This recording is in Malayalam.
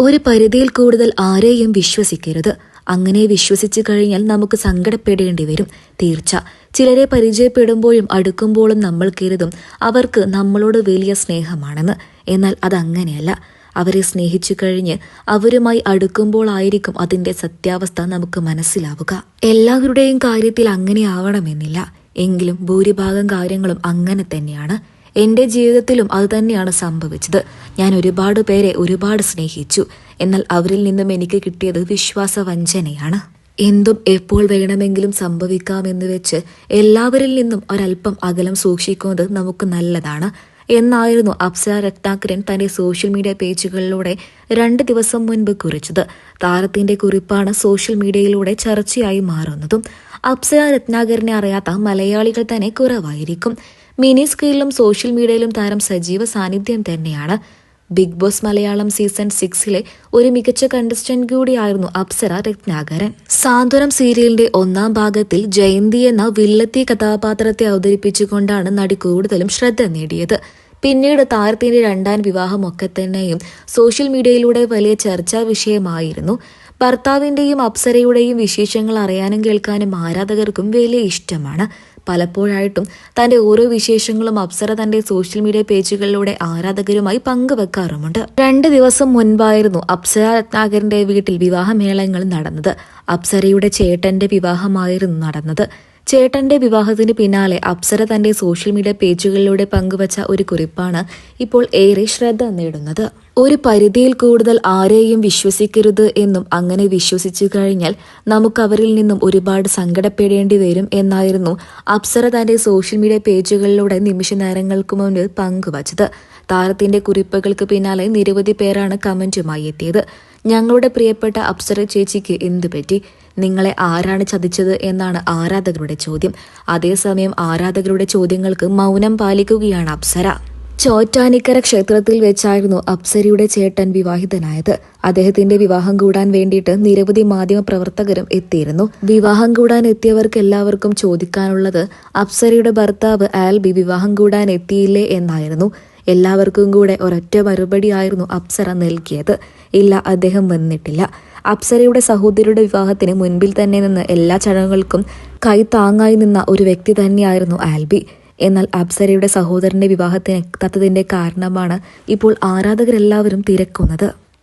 ഒരു പരിധിയിൽ കൂടുതൽ ആരെയും വിശ്വസിക്കരുത്. അങ്ങനെ വിശ്വസിച്ചു കഴിഞ്ഞാൽ നമുക്ക് സങ്കടപ്പെടേണ്ടി വരും. തീർച്ച. ചിലരെ പരിചയപ്പെടുമ്പോഴും അടുക്കുമ്പോഴും നമ്മൾ കരുതും അവർക്ക് നമ്മളോട് വലിയ സ്നേഹമാണെന്ന്. എന്നാൽ അതങ്ങനെയല്ല. അവരെ സ്നേഹിച്ചു കഴിഞ്ഞ് അവരുമായി അടുക്കുമ്പോഴായിരിക്കും അതിന്റെ സത്യാവസ്ഥ നമുക്ക് മനസ്സിലാവുക. എല്ലാവരുടെയും കാര്യത്തിൽ അങ്ങനെ ആവണമെന്നില്ല എങ്കിലും ഭൂരിഭാഗം കാര്യങ്ങളും അങ്ങനെ തന്നെയാണ്. എന്റെ ജീവിതത്തിലും അത് തന്നെയാണ് സംഭവിച്ചത്. ഞാൻ ഒരുപാട് പേരെ ഒരുപാട് സ്നേഹിച്ചു. എന്നാൽ അവരിൽ നിന്നും എനിക്ക് കിട്ടിയത് വിശ്വാസവഞ്ചനയാണ്. എന്തും എപ്പോൾ വേണമെങ്കിലും സംഭവിക്കാമെന്ന് വെച്ച് എല്ലാവരിൽ നിന്നും ഒരല്പം അകലം സൂക്ഷിക്കുന്നത് നമുക്ക് നല്ലതാണ്. എന്നായിരുന്നു അപ്സര രത്നാകരൻ തന്റെ സോഷ്യൽ മീഡിയ പേജുകളിലൂടെ രണ്ട് ദിവസം മുൻപ് കുറിച്ചത്. താരത്തിന്റെ കുറിപ്പാണ് സോഷ്യൽ മീഡിയയിലൂടെ ചർച്ചയായി മാറുന്നതും. അപ്സര രത്നാകരനെ അറിയാത്ത മലയാളികൾ തന്നെ കുറവായിരിക്കും. മിനി സ്ക്രീനിലും സോഷ്യൽ മീഡിയയിലും താരം സജീവ സാന്നിധ്യം തന്നെയാണ്. ബിഗ് ബോസ് മലയാളം സീസൺ സിക്സിലെ ഒരു മികച്ച കണ്ടസ്റ്റന്റ് കൂടിയായിരുന്നു അപ്സര രത്നാകരൻ. സാന്ത്വനം സീരിയലിന്റെ ഒന്നാം ഭാഗത്തിൽ ജയന്തി എന്ന വില്ലത്തി കഥാപാത്രത്തെ അവതരിപ്പിച്ചുകൊണ്ടാണ് നടി കൂടുതലും ശ്രദ്ധ നേടിയത്. പിന്നീട് താരത്തിന്റെ രണ്ടാം വിവാഹമൊക്കെ തന്നെയും സോഷ്യൽ മീഡിയയിലൂടെ വലിയ ചർച്ചാ വിഷയമായിരുന്നു. ഭർത്താവിന്റെയും അപ്സരയുടെയും വിശേഷങ്ങൾ അറിയാനും കേൾക്കാനും ആരാധകർക്കും വലിയ ഇഷ്ടമാണ്. പലപ്പോഴായിട്ടും തന്റെ ഓരോ വിശേഷങ്ങളും അപ്സര തന്റെ സോഷ്യൽ മീഡിയ പേജുകളിലൂടെ ആരാധകരുമായി പങ്കുവെക്കാറുമുണ്ട്. രണ്ട് ദിവസം മുൻപായിരുന്നു അപ്സര രത്നാകരന്റെ വീട്ടിൽ വിവാഹമേളങ്ങൾ നടന്നത്. അപ്സരയുടെ ചേട്ടന്റെ വിവാഹമായിരുന്നു നടന്നത്. ചേട്ടന്റെ വിവാഹത്തിന് പിന്നാലെ അപ്സര തന്റെ സോഷ്യൽ മീഡിയ പേജുകളിലൂടെ പങ്കുവച്ച ഒരു കുറിപ്പാണ് ഇപ്പോൾ ഏറെ ശ്രദ്ധ നേടുന്നത്. ഒരു പരിധിയിൽ കൂടുതൽ ആരെയും വിശ്വസിക്കരുത് എന്നും അങ്ങനെ വിശ്വസിച്ചു കഴിഞ്ഞാൽ നമുക്ക് അവരിൽ നിന്നും ഒരുപാട് സങ്കടപ്പെടേണ്ടി വരും എന്നായിരുന്നു അപ്സര തന്റെ സോഷ്യൽ മീഡിയ പേജുകളിലൂടെ നിമിഷ നേരങ്ങൾക്ക് മുന്നിൽ പങ്കുവച്ചത്. താരത്തിന്റെ കുറിപ്പുകൾക്ക് പിന്നാലെ നിരവധി പേരാണ് കമന്റുമായി എത്തിയത്. ഞങ്ങളുടെ പ്രിയപ്പെട്ട അപ്സര ചേച്ചിക്ക് എന്തു പറ്റി നിങ്ങളെ ആരാണ് ചതിച്ചത് എന്നാണ് ആരാധകരുടെ ചോദ്യം. അതേസമയം ആരാധകരുടെ ചോദ്യങ്ങൾക്ക് മൗനം പാലിക്കുകയാണ് അപ്സര. ചോറ്റാനിക്കര ക്ഷേത്രത്തിൽ വെച്ചായിരുന്നു അപ്സരിയുടെ ചേട്ടൻ വിവാഹിതനായത്. അദ്ദേഹത്തിന്റെ വിവാഹം കൂടാൻ വേണ്ടിയിട്ട് നിരവധി മാധ്യമ പ്രവർത്തകരും എത്തിയിരുന്നു. വിവാഹം കൂടാൻ എത്തിയവർക്ക് എല്ലാവർക്കും ചോദിക്കാനുള്ളത് അപ്സരിയുടെ ഭർത്താവ് ആൽബി വിവാഹം കൂടാൻ എത്തിയില്ലേ എന്നായിരുന്നു. എല്ലാവർക്കും കൂടെ ഒരൊറ്റ മറുപടിയായിരുന്നു അപ്സര നൽകിയത്. ഇല്ല അദ്ദേഹം വന്നിട്ടില്ല. അപ്സരയുടെ സഹോദരിയുടെ വിവാഹത്തിന് മുൻപിൽ തന്നെ നിന്ന് എല്ലാ ചടങ്ങുകൾക്കും കൈ താങ്ങായി നിന്ന ഒരു വ്യക്തി തന്നെയായിരുന്നു ആൽബി. എന്നാൽ അപ്സരയുടെ സഹോദരന്റെ വിവാഹത്തിന് എത്താത്തതിന്റെ കാരണമാണ് ഇപ്പോൾ ആരാധകരെല്ലാവരും തിരക്കുന്നത്.